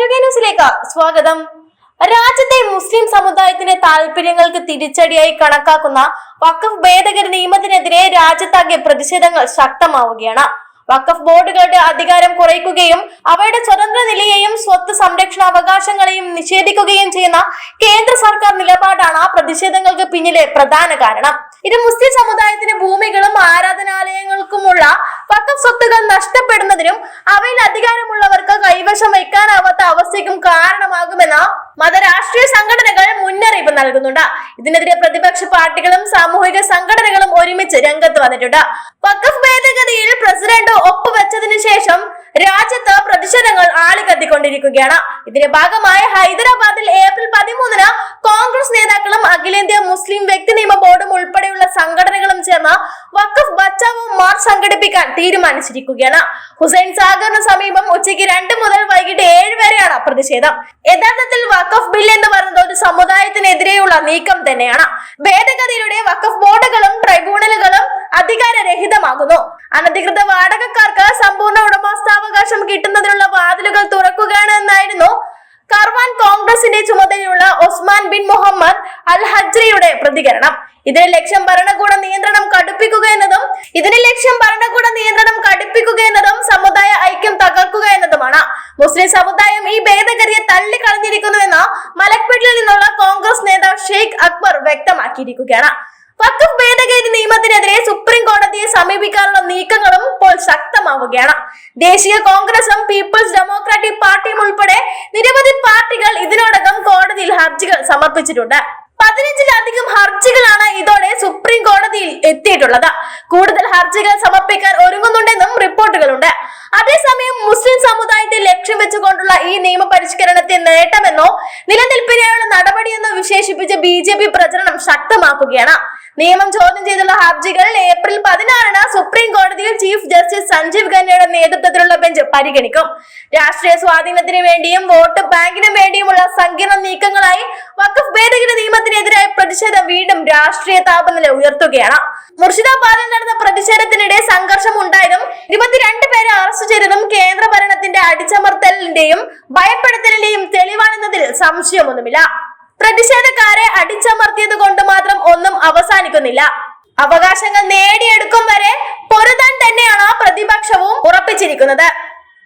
സ്വാഗതം. രാജ്യത്തെ മുസ്ലിം സമുദായത്തിന്റെ താല്പര്യങ്ങൾക്ക് തിരിച്ചടിയായി കണക്കാക്കുന്ന വഖഫ് ഭേദഗതി നിയമത്തിനെതിരെ രാജ്യത്താകെ പ്രതിഷേധങ്ങൾ ശക്തമാവുകയാണ്. വഖഫ് ബോർഡുകളുടെ അധികാരം കുറയ്ക്കുകയും അവയുടെ സ്വതന്ത്ര നിലയെയും സ്വത്ത് സംരക്ഷണ അവകാശങ്ങളെയും നിഷേധിക്കുകയും ചെയ്യുന്ന കേന്ദ്ര സർക്കാർ നിലപാടാണ് പ്രതിഷേധങ്ങൾക്ക് പിന്നിലെ പ്രധാന കാരണം. ഇത് മുസ്ലിം സമുദായത്തിന്റെ ഭൂമികളും ആരാധനാലയങ്ങൾക്കുമുള്ള വഖഫ് സ്വത്തുകൾ നഷ്ടപ്പെടുന്നതിനും അവയിൽ അധികാരമുള്ളവർക്ക് കൈവശം വയ്ക്കാനാവാത്ത അവസ്ഥയ്ക്കും കാരണമാകുമെന്ന് മതരാഷ്ട്രീയ സംഘടനകൾ മുന്നറിയിപ്പ് നൽകുന്നുണ്ട്. ഇതിനെതിരെ പ്രതിപക്ഷ പാർട്ടികളും സാമൂഹിക സംഘടനകളും ഒരുമിച്ച് രംഗത്ത് വന്നിട്ടുണ്ട്. വഖഫ് ഭേദഗതിയിൽ പ്രസിഡന്റ് ഒപ്പുവെച്ചതിനു ശേഷം രാജ്യത്ത് പ്രതിഷേധങ്ങൾ ആളിക്കത്തിക്കൊണ്ടിരിക്കുകയാണ്. ഇതിന്റെ ഭാഗമായി ഹൈദരാബാദിൽ ഏപ്രിൽ പതിമൂന്നിന് കോൺഗ്രസ് നേതാക്കളും അഖിലേന്ത്യാ മുസ്ലിം വ്യക്തി നിയമ ബോർഡും ഉൾപ്പെടെയുള്ള സംഘടനകളും ചേർന്ന് വഖഫ് ബച്ചാവോ മാർച്ച് സംഘടിപ്പിക്കാൻ തീരുമാനിച്ചിരിക്കുകയാണ്. ഹുസൈൻ സാഗറിന് സമീപം ഉച്ചയ്ക്ക് രണ്ട് മുതൽ വൈകിട്ട് ഏഴ് വരെയാണ് പ്രതിഷേധം. യഥാർത്ഥത്തിൽ വഖഫ് ബിൽ എന്ന് പറയുന്നത് ഒരു സമുദായത്തിനെതിരെയുള്ള നീക്കം തന്നെയാണ്. ഭേദഗതിയിലൂടെ വഖഫ് ബോർഡുകളും ട്രൈബ്യൂണലുകളും അധികാരരഹിതമാകുന്നു. അനധികൃത വാടകക്കാർക്ക് സമ്പൂർണ ഉടമസ്ഥാവകാശം കിട്ടുന്നതിനുള്ള വാതിലുകൾ തുറക്കുകയാണ് എന്നായിരുന്നു ഹജ്രിയുടെ പ്രതികരണം. ഇതിന് ലക്ഷ്യം ഭരണകൂട നിയന്ത്രണം കടുപ്പിക്കുക എന്നതും ഇതിന് ലക്ഷ്യം ഭരണകൂട നിയന്ത്രണം കടുപ്പിക്കുക എന്നതും സമുദായ ഐക്യം തകർക്കുക എന്നതുമാണ്. മുസ്ലിം സമുദായം ഈ ഭേദഗതിയെ തള്ളിക്കളഞ്ഞിരിക്കുന്നുവെന്ന് മലക്പേട്ടിൽ നിന്നുള്ള കോൺഗ്രസ് നേതാവ് ഷെയ്ഖ് അക്ബർ വ്യക്തമാക്കിയിരിക്കുകയാണ്. വഖഫ് ഭേദഗതി നിയമത്തിനെതിരെ സുപ്രീം കോടതിയെ സമീപിക്കാനുള്ള നീക്കങ്ങളും ഇപ്പോൾ ശക്തമാവുകയാണ്. ദേശീയ കോൺഗ്രസും പീപ്പിൾസ് ഡെമോക്രാറ്റിക് പാർട്ടിയും ഉൾപ്പെടെ നിരവധി പാർട്ടികൾ ഇതിനോടകം കോടതിയിൽ ഹർജികൾ സമർപ്പിച്ചിട്ടുണ്ട്. പതിനഞ്ചിലധികം ഹർജികളാണ് ഇതോടെ സുപ്രീം കോടതിയിൽ എത്തിയിട്ടുള്ളത്. കൂടുതൽ ഹർജികൾ സമർപ്പിക്കാൻ ഒരുങ്ങുന്നുണ്ടെന്നും റിപ്പോർട്ടുകളുണ്ട്. അതേസമയം മുസ്ലിം സമുദായത്തെ ലക്ഷ്യം വെച്ചുകൊണ്ടുള്ള ഈ നിയമ പരിഷ്കരണത്തെ നേട്ടമെന്നോ നിലനിൽപ്പിനെയുള്ള നടപടിയെന്നോ വിശേഷിപ്പിച്ച് ബി ജെ പി പ്രചരണം ശക്തമാക്കുകയാണ്. നിയമം ചോദ്യം ചെയ്തുള്ള ഹർജികൾ ഏപ്രിൽ പതിനാറിന് സുപ്രീം കോടതിയിൽ ചീഫ് ജസ്റ്റിസ് സഞ്ജീവ് ഖന്നയുടെ നേതൃത്വത്തിലുള്ള ബെഞ്ച് പരിഗണിക്കും. രാഷ്ട്രീയ സ്വാധീനത്തിന് വേണ്ടിയും വോട്ട് ബാങ്കിനും വേണ്ടിയുമുള്ള സങ്കീർണ നീക്കങ്ങളായി വഖഫ് ഭേദഗതി നിയമത്തിനെതിരായ പ്രതിഷേധം വീണ്ടും രാഷ്ട്രീയ താപനില ഉയർത്തുകയാണ്. മുർഷിദാബാദിൽ നടന്ന പ്രതിഷേധത്തിനിടെ സംഘർഷം ഉണ്ടായതും ഇരുപത്തിരണ്ട് പേരെ അറസ്റ്റ് ചെയ്തതും കേന്ദ്ര ഭരണത്തിന്റെ അടിച്ചമർത്തലിന്റെയും ഭയപ്പെടുത്തലിന്റെയും തെളിവാണെന്നതിൽ സംശയമൊന്നുമില്ല. പ്രതിഷേധക്കാരെ അടിച്ചമർത്തിയത് കൊണ്ട് മാത്രം ഒന്നും അവസാനിക്കുന്നില്ല. അവകാശങ്ങൾ നേടിയെടുക്കും വരെ പൊരുതാൻ തന്നെയാണ് പ്രതിപക്ഷവും ഉറപ്പിച്ചിരിക്കുന്നത്.